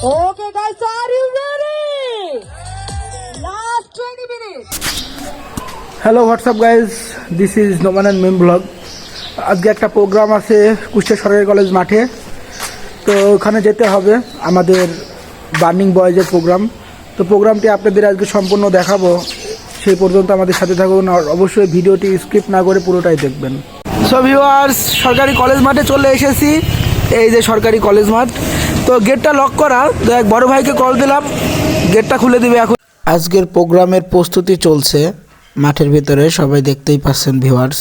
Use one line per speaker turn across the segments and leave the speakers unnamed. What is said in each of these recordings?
Okay, guys, are you ready? Last 20 minutes. Hello WhatsApp guys this is নোমানান ma'am blog আজকে একটা programme আছে কুষ্টিয়া সরকারি college মাঠে। তো ওখানে যেতে হবে আমাদের বার্নিং বয়েজের প্রোগ্রাম তো প্রোগ্রামটি আপনাদের আজকে সম্পূর্ণ দেখাবো। সেই পর্যন্ত আমাদের সাথে থাকুন আর অবশ্যই ভিডিওটি স্কিপ না করে পুরোটাই দেখবেন। সো ভিউয়ার্স সরকারি কলেজ মাঠে চলে এসেছি। এই যে সরকারি কলেজ মাঠ তো গেটটা লক করা। তো এক বড় ভাইকে কল দিলাম। গেটটা খুলে দিবে এখন। আজকের প্রোগ্রামের প্রস্তুতি চলছে। মাঠের ভিতরে সবাই দেখতেই পাচ্ছেন ভিউয়ার্স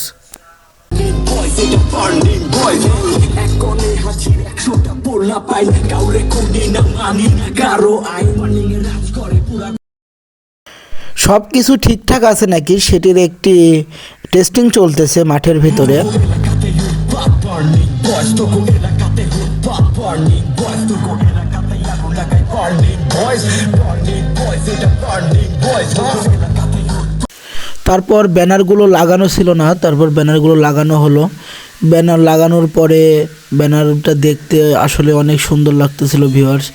সব কিছু ঠিকঠাক আছে নাকি? সেটির একটি টেস্টিং চলতেছে মাঠের ভিতরে।
Boys. Burning boys burning boys
তারপর ব্যানারগুলো লাগানো ছিল না, তারপর ব্যানারগুলো লাগানো হলো। ব্যানার লাগানোর পরে ব্যানারটা দেখতে আসলে অনেক সুন্দর লাগতেছিল ভিউয়ার্স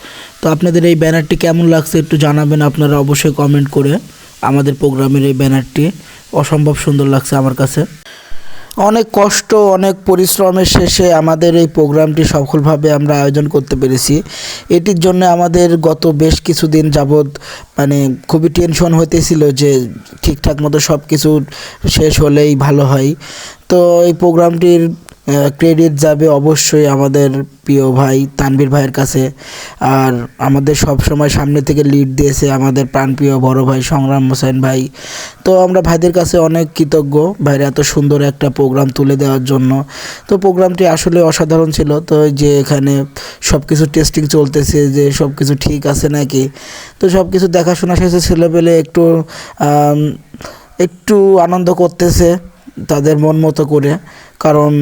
তো আপনাদের এই ব্যানারটি কেমন লাগছে একটু জানাবেন, আপনারা অবশ্যই কমেন্ট করে আমাদের প্রোগ্রামের এই ব্যানারটি। অসম্ভব সুন্দর লাগছে আমার কাছে। অনেক কষ্ট, অনেক পরিশ্রমের শেষে আমাদের এই প্রোগ্রামটি সফলভাবে আমরা আয়োজন করতে পেরেছি। এটির জন্য আমাদের গত বেশ কিছুদিন যাবৎ মানে খুবই টেনশন হতেছিল যে ঠিকঠাক মতো সব কিছু শেষ হলেই ভালো হয়। তো এই প্রোগ্রামটির ক্রেডিট যাবে অবশ্যই আমাদের প্রিয় ভাই তানভীর ভাইয়ের কাছে। আর আমাদের সব সময় সামনে থেকে লিড দিয়েছে আমাদের প্রাণপ্রিয় বড় ভাই সংগ্রাম হোসেন ভাই। তো আমরা ভাইদের কাছে অনেক কৃতজ্ঞ। ভাইরা এত সুন্দর একটা প্রোগ্রাম তুলে দেওয়ার জন্য। তো প্রোগ্রামটি আসলে অসাধারণ ছিল। তো যে এখানে সব কিছু টেস্টিং চলতেছে যে সব কিছু ঠিক আছে নাকি? তো সব কিছু দেখাশোনা শেষে ছেলেপেলে একটু একটু আনন্দ করতেছে। তাদের মন মতো করে। কারণ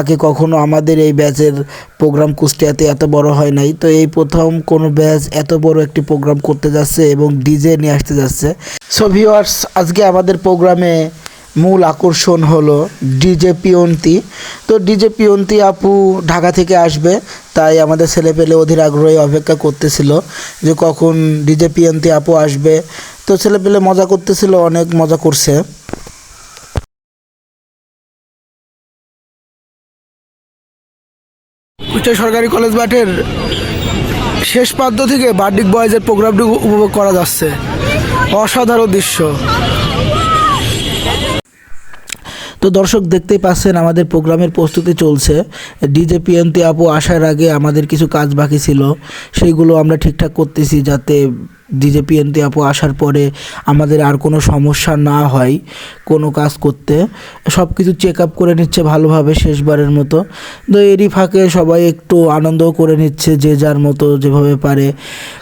আগে কখনো আমাদের এই ব্যাচের প্রোগ্রাম কুষ্টিয়াতে এত বড় হয় নাই। তো এই প্রথম কোনো ব্যাচ এত বড় একটি প্রোগ্রাম করতে যাচ্ছে এবং ডিজে নিয়ে আসতে যাচ্ছে। সো ভিওয়ার্স আজকে আমাদের প্রোগ্রামে মূল আকর্ষণ হলো ডিজে পিয়ন্তি তো ডিজে পিয়ন্তি আপু ঢাকা থেকে আসবে, তাই আমাদের ছেলে পেলে অধীর আগ্রহে অপেক্ষা করতেছিল যে কখন ডিজে পিয়ন্তি আপু আসবে। তো ছেলেপেলে মজা করতেছিল, অনেক মজা করছে। কুষ্টিয়া সরকারি কলেজ মাঠের শেষ প্রান্ত থেকে বার্ডিক বয়েজের প্রোগ্রামটি উপভোগ করা যাচ্ছে। অসাধারণ দৃশ্য। তো দর্শক, দেখতেই পাচ্ছেন, আমাদের প্রোগ্রামের প্রস্তুতি চলছে। ডিজে পিএনতি আপু আসার আগে আমাদের কিছু কাজ বাকি ছিল। সেইগুলো আমরা ঠিকঠাক করতেছি যাতে ডিজে পিএনটি আপু আসার পরে আমাদের আর কোনো সমস্যা না হয় কোনো কাজ করতে। সব কিছু চেক আপ করে নিচ্ছে ভালোভাবে শেষবারের মতো। তো এরই ফাঁকে সবাই একটু আনন্দও করে নিচ্ছে যে যার মতো যেভাবে পারে।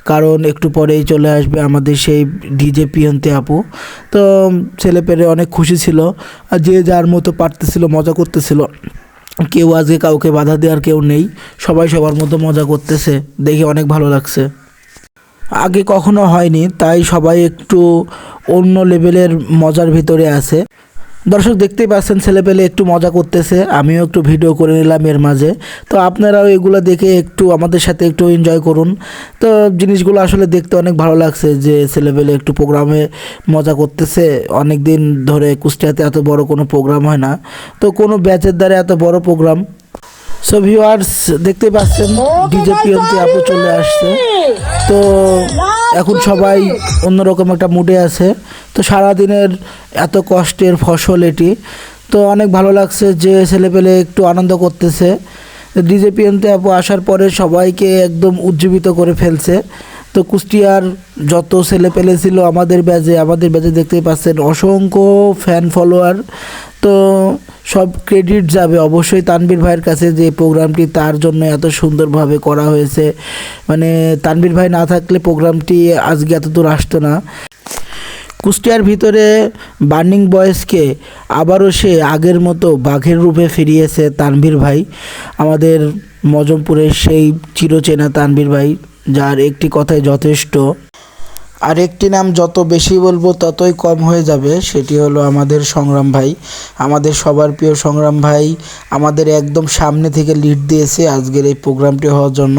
কারণ একটু পরেই চলে আসবে আমাদের সেই ডিজে পিয়ন্তে আপু। তো ছেলে পেলে অনেক খুশি ছিল। আর যে যার মতো পারতেছিল, মজা করতেছিল। কেউ আজকে কাউকে বাধা দেওয়ার কেউ নেই। সবাই সবার মতো মজা করতেছে। দেখে অনেক ভালো লাগছে। আগে কখনো হয়নি তাই সবাই একটু অন্য লেভেলের মজার ভিতরে আছে। দর্শক দেখতেই পাচ্ছেন ছেলেপেলে একটু মজা করতেছে আমিও একটু ভিডিও করে নিলাম এর মাঝে। তো আপনারাও এগুলো দেখে একটু আমাদের সাথে একটু এনজয় করুন। তো জিনিসগুলো আসলে দেখতে অনেক ভালো লাগছে যে ছেলেপেলে একটু প্রোগ্রামে মজা করতেছে। অনেক দিন ধরে কুষ্টিয়াতে এত বড় কোনো প্রোগ্রাম হয় না। তো কোনো ব্যাচের দ্বারা এত বড় প্রোগ্রাম সো ভিউয়ার্স দেখতে পাচ্ছেন ডিজে পিয়ন্তি আপু চলে আসছে। তো এখন সবাই অন্যরকম একটা মুডে আছে। তো সারাদিনের এত কষ্টের ফসল এটি। তো অনেক ভালো লাগছে যে ছেলেপেলে একটু আনন্দ করতেছে। ডিজে পিয়ন্তি আপু আসার পরে সবাইকে একদম উজ্জীবিত করে ফেলছে। তো কুষ্টিয়ার যত ছেলে পেলে ছিল আমাদের ব্যাজে আমাদের ব্যাজে দেখতেই পাচ্ছেন অসংখ্য ফ্যান ফলোয়ার তো সব ক্রেডিট যাবে। অবশ্যই তানবীর ভাইয়ের কাছে যে প্রোগ্রামটি তার জন্য এত সুন্দরভাবে করা হয়েছে। মানে তানবীর ভাই না থাকলে প্রোগ্রামটি আজকে এত দূর আসতো না। কুষ্টিয়ার ভিতরে বার্নিং বয়েসকে আবারও সে আগের মতো বাঘের রূপে ফিরিয়েছে তানভীর ভাই। আমাদের মজমপুরের সেই চিরচেনা তানভীর ভাই, যার একটি কথাই যথেষ্ট। আরেকটি নাম যত বেশি বলব ততই কম হয়ে যাবে, সেটি হলো আমাদের সংগ্রাম ভাই। আমাদের সবার প্রিয় সংগ্রাম ভাই আমাদের একদম সামনে থেকে লিড দিয়েছে আজকের এই প্রোগ্রামটি হওয়ার জন্য।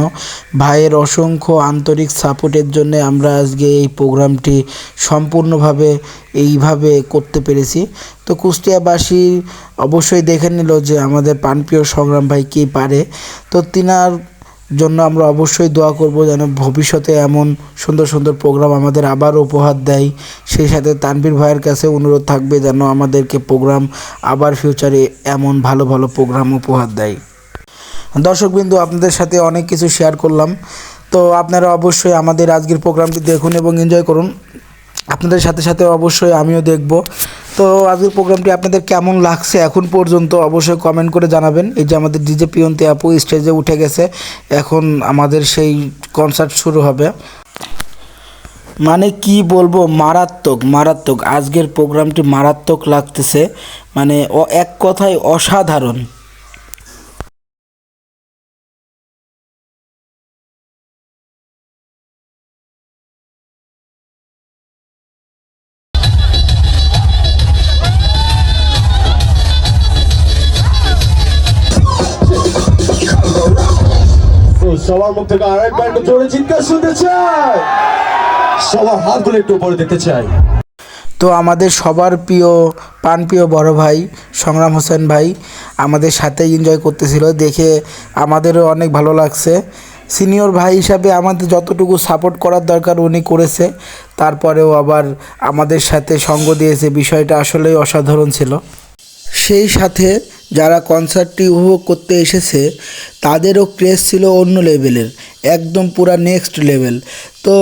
ভাইয়ের অসংখ্য আন্তরিক সাপোর্টের জন্য আমরা আজকে এই প্রোগ্রামটি সম্পূর্ণভাবে এইভাবে করতে পেরেছি। তো কুষ্টিয়াবাসী অবশ্যই দেখে নিল যে আমাদের প্রাণপ্রিয় সংগ্রাম ভাই কী পারে। তো তিনার জন্য আমরা অবশ্যই দোয়া করব যেন ভবিষ্যতে এমন সুন্দর সুন্দর প্রোগ্রাম আমাদের আবার উপহার দেয়। সেই সাথে তানভীর ভাইয়ের কাছে অনুরোধ থাকবে যেন আমাদেরকে প্রোগ্রাম আবার ফিউচারে এমন ভালো ভালো প্রোগ্রাম উপহার দেয়। দর্শকবিন্দু আপনাদের সাথে অনেক কিছু শেয়ার করলাম। তো আপনারা অবশ্যই আমাদের আজকের প্রোগ্রামটি দেখুন এবং এনজয় করুন। আপনাদের সাথে সাথে অবশ্যই আমিও দেখব। তো আজকের প্রোগ্রামটি আপনাদের কেমন লাগছে এখন পর্যন্ত অবশ্যই কমেন্ট করে জানাবেন। এই যে আমাদের ডিজে পিয়ন্তি আপু স্টেজে উঠে গেছে, এখন আমাদের সেই কনসার্ট শুরু হবে। মানে কি বলব, মারাত্মক মারাত্মক। আজকের প্রোগ্রামটি মারাত্মক লাগতেছে। মানে এক কথায় অসাধারণ।
সবার মুখ থেকে আরেকবার একটু জোরে চিৎকার শুনতে চাই। সবার হাতগুলো একটু উপরে দেখতে চাই।
তো আমাদের সবার প্রিয়, প্রাণপ্রিয় বড় ভাই সংগ্রাম হোসেন ভাই আমাদের সাথেই এনজয় করতেছিল। দেখে আমাদেরও অনেক ভালো লাগছে। সিনিয়র ভাই হিসাবে আমাদের যতটুকু সাপোর্ট করার দরকার উনি করেছে। তারপরেও আবার আমাদের সাথে সঙ্গ দিয়েছে। বিষয়টা আসলেই অসাধারণ ছিল। সেই সাথে যারা কনসার্টটি উপভোগ করতে এসেছে, তাদেরও ক্রেজ ছিল অন্য লেভেলের, একদম পুরা নেক্সট লেভেল তো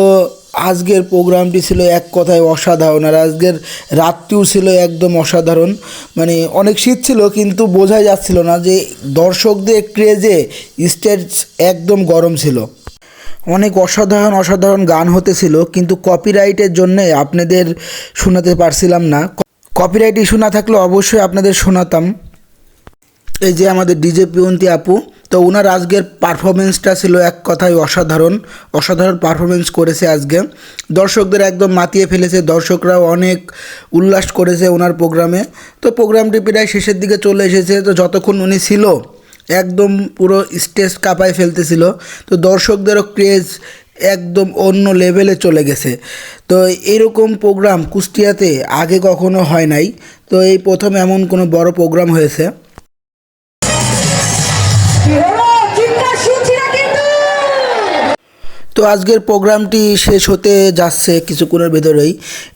আজকের প্রোগ্রামটি ছিল এক কথায় অসাধারণ, আর আজকের রাতটিও ছিল একদম অসাধারণ। মানে অনেক শীত ছিল, কিন্তু বোঝাই যাচ্ছিল না যে দর্শকদের ক্রেজে স্টেজ একদম গরম ছিল। অনেক অসাধারণ অসাধারণ গান হতেছিল কিন্তু কপিরাইটের জন্যে আপনাদের শোনাতে পারছিলাম না। কপিরাইট ইস্যু না থাকলে অবশ্যই আপনাদের শোনাতাম। এই যে আমাদের ডিজে পিয়ন্তি আপু, তো ওনার আজকের পারফরমেন্সটা ছিল এক কথায় অসাধারণ অসাধারণ পারফরমেন্স করেছে আজকে। দর্শকদের একদম মাতিয়ে ফেলেছে, দর্শকরাও অনেক উল্লাস করেছে ওনার প্রোগ্রামে। তো প্রোগ্রামটি প্রায় শেষের দিকে চলে এসেছে, তো যতক্ষণ উনি ছিল, একদম পুরো স্টেজ কাঁপায় ফেলতেছিল। তো দর্শকদেরও ক্রেজ একদম অন্য লেভেলে চলে গেছে। তো এরকম প্রোগ্রাম কুষ্টিয়াতে আগে কখনো হয় নাই। তো এই প্রথম এমন কোনো বড় প্রোগ্রাম হয়েছে। তো আজকের প্রোগ্রামটি শেষ হতে যাচ্ছে কিছুক্ষণের ভেতরেই।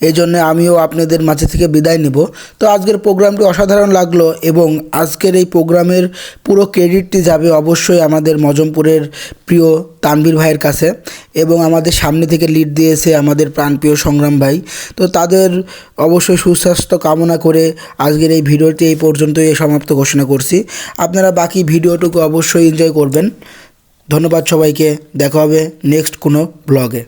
এই জন্য আমিও আপনাদের মাঝে থেকে বিদায় নেব। তো আজকের প্রোগ্রামটি অসাধারণ লাগল এবং আজকের এই প্রোগ্রামের পুরো ক্রেডিটটি যাবে অবশ্যই আমাদের মজমপুরের প্রিয় তানভীর ভাইয়ের কাছে এবং আমাদের সামনে থেকে লিড দিয়েছে আমাদের প্রাণপ্রিয় সংগ্রাম ভাই। তো তাদের অবশ্যই সুস্বাস্থ্য কামনা করে আজকের এই ভিডিওটি এই পর্যন্তই সমাপ্ত ঘোষণা করছি। আপনারা বাকি ভিডিওটুকু অবশ্যই এনজয় করবেন। ধন্যবাদ সবাইকে দেখা হবে নেক্সট কোনো ব্লগে